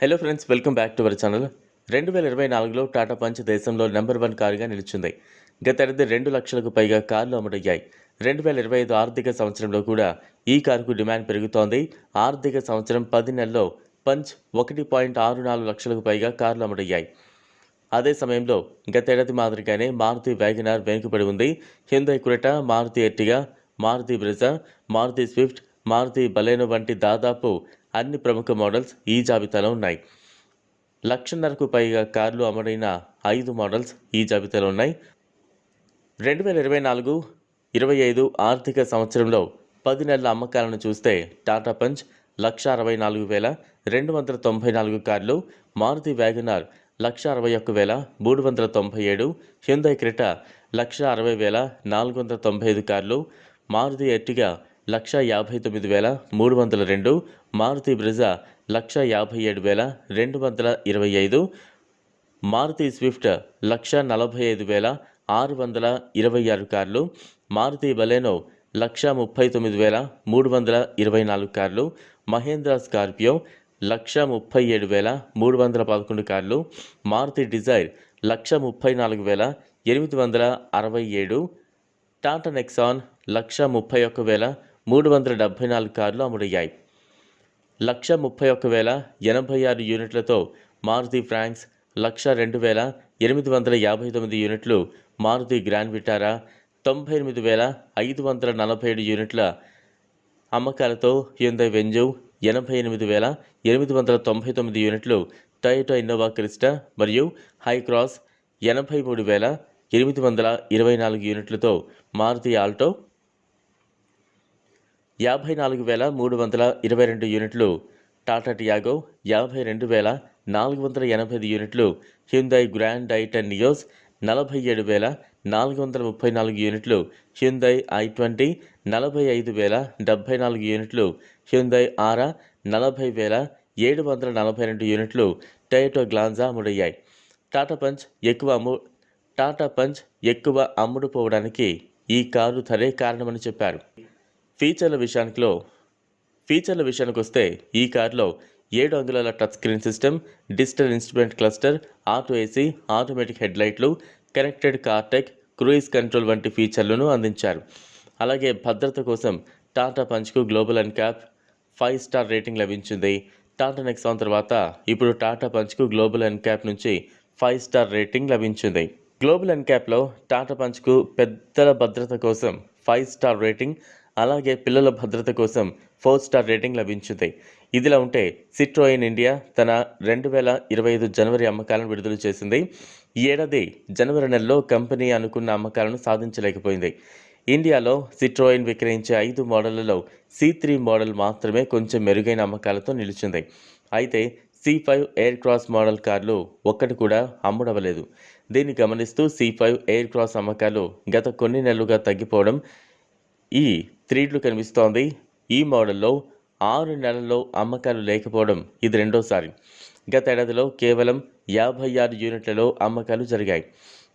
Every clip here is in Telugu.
Hello friends welcome back to our channel రెండు వేల ఇరవై నాలుగులో టాటా పంచ్ దేశంలో నెంబర్ వన్ కారుగా నిలిచింది. గతేడాది రెండు లక్షలకు పైగా కార్లు అమ్ముడయ్యాయి. రెండు వేల ఇరవై ఐదు ఆర్థిక సంవత్సరంలో కూడా ఈ కారుకు డిమాండ్ పెరుగుతోంది. ఆర్థిక సంవత్సరం పది నెలల్లో పంచ్ ఒకటి పాయింట్ ఆరు నాలుగు లక్షలకు పైగా కార్లు అమ్ముడయ్యాయి. అదే సమయంలో గతేడాది మాదిరిగానే మారుతి వ్యాగనార్ వెనుకబడి ఉంది. Hyundai Creta Maruti Ertiga Maruti Brezza Maruti Swift Maruti Baleno వంటి దాదాపు అన్ని ప్రముఖ మోడల్స్ ఈ జాబితాలో ఉన్నాయి. లక్షన్నరకు పైగా కార్లు అమరైన ఐదు మోడల్స్ ఈ జాబితాలో ఉన్నాయి. రెండు వేల ఇరవై నాలుగు ఇరవై ఐదు ఆర్థిక సంవత్సరంలో పది నెలల అమ్మకాలను చూస్తే టాటా పంచ్ లక్ష అరవై నాలుగు వేల రెండు వందల తొంభై నాలుగు కార్లు మారుతి వ్యాగనార్ లక్ష అరవై ఒక్క వేల మూడు వందల తొంభై ఏడు హ్యుందై క్రిట లక్ష అరవై వేల నాలుగు వందల తొంభై ఐదు కార్లు మారుతి ఎర్టిగా లక్ష యాభై తొమ్మిది వేల మూడు వందల రెండు మారుతి బ్రిజా లక్ష యాభై ఏడు వేల రెండు వందల ఇరవై ఐదు మారుతి స్విఫ్ట్ లక్ష నలభై ఐదు వేల ఆరు వందల ఇరవై ఆరు కార్లు మారుతి బలేనో లక్ష ముప్పై తొమ్మిది వేల మూడు వందల ఇరవై నాలుగు కార్లు మహేంద్ర స్కార్పియో లక్ష ముప్పై ఏడు వేల మూడు వందల పదకొండు కార్లు మారుతి డిజైర్ లక్ష ముప్పై నాలుగు వేల ఎనిమిది వందల అరవై ఏడు టాటా నెక్సాన్ లక్ష ముప్పై ఒక్క వేల మూడు వందల డెబ్భై నాలుగు కార్లు అమ్ముడయ్యాయి. లక్ష ముప్పై ఒక్క వేల ఎనభై ఆరు యూనిట్లతో మారుతి ఫ్రాంక్స్ లక్ష రెండు వేల ఎనిమిది వందల యాభై తొమ్మిది యూనిట్లు మారుతి గ్రాండ్ విటారా తొంభై ఎనిమిది వేల ఐదు వందల నలభై ఏడు యూనిట్ల అమ్మకాలతో హ్యుందై వెంజు ఎనభై ఎనిమిది వేల ఎనిమిది వందల తొంభై తొమ్మిది యూనిట్లు టయోటా ఇన్నోవా క్రిస్టా మరియు హై క్రాస్ ఎనభై మూడు వేల ఎనిమిది వందల ఇరవై నాలుగు యూనిట్లతో మారుతి ఆల్టో యాభై నాలుగు వేల మూడు వందల ఇరవై రెండు యూనిట్లు టాటా టియాగో యాభై రెండు వేల నాలుగు వందల ఎనభై ఐదు యూనిట్లు హ్యుందై గ్రాండ్ ఐటెన్ నియోస్ నలభై ఏడు వేల నాలుగు వందల ముప్పై నాలుగు యూనిట్లు హ్యుందై ఐ ట్వంటీ నలభై ఐదు వేల డెబ్భై నాలుగు యూనిట్లు హ్యుందై ఆరా నలభై వేల ఏడు వందల నలభై రెండు యూనిట్లు టయోటో గ్లాన్జా అమ్ముడయ్యాయి టాటా పంచ్ ఎక్కువ అమ్ము టాటా పంచ్ ఎక్కువ అమ్ముడుపోవడానికి ఈ కారు ధరే కారణమని చెప్పారు. ఫీచర్ల విషయానికిలో ఫీచర్ల విషయానికి వస్తే ఈ కారులో ఏడు అంగుళాల touch screen system digital instrument cluster auto AC automatic హెడ్లైట్లు connected car tech cruise control వంటి ఫీచర్లను అందించారు. అలాగే భద్రత కోసం Tata పంచ్కు Global NCAP five star rating లభించింది. టాటా నెక్సాన్ తర్వాత ఇప్పుడు టాటా పంచ్కు గ్లోబల్ అండ్ క్యాప్ నుంచి ఫైవ్ స్టార్ రేటింగ్ లభించింది. గ్లోబల్ అండ్ క్యాప్లో టాటా పంచ్కు పెద్దల భద్రత కోసం ఫైవ్ స్టార్ రేటింగ్ అలాగే పిల్లల భద్రత కోసం ఫోర్ స్టార్ రేటింగ్ లభించింది ఇదిలా ఉంటే సిట్రోయిన్ ఇండియా తన రెండు వేల ఇరవై ఐదు జనవరి అమ్మకాలను విడుదల చేసింది. ఈ ఏడాది జనవరి నెలలో కంపెనీ అనుకున్న అమ్మకాలను సాధించలేకపోయింది. ఇండియాలో సిట్రోయిన్ విక్రయించే ఐదు మోడళ్ళలో సి త్రీ మోడల్ మాత్రమే కొంచెం మెరుగైన అమ్మకాలతో నిలిచింది. అయితే C five Aircross model కార్లు ఒక్కటి కూడా అమ్ముడవలేదు దీన్ని గమనిస్తూ సి ఫైవ్ ఎయిర్ క్రాస్ అమ్మకాలు గత కొన్ని నెలలుగా తగ్గిపోవడం ఈ త్రీడ్లు కనిపిస్తోంది. ఈ మోడల్లో ఆరు నెలల్లో అమ్మకాలు లేకపోవడం ఇది రెండోసారి. గత ఏడాదిలో కేవలం యాభై ఆరు యూనిట్లలో అమ్మకాలు జరిగాయి.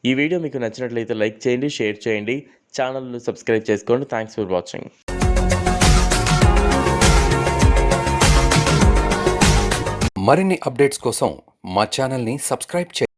ఈ వీడియో మీకు నచ్చినట్లయితే లైక్ చేయండి షేర్ చేయండి ఛానల్ను సబ్స్క్రైబ్ చేసుకోండి. Thanks for watching. మరిన్ని అప్డేట్స్ కోసం మా ఛానల్ని సబ్స్క్రైబ్ చేయండి.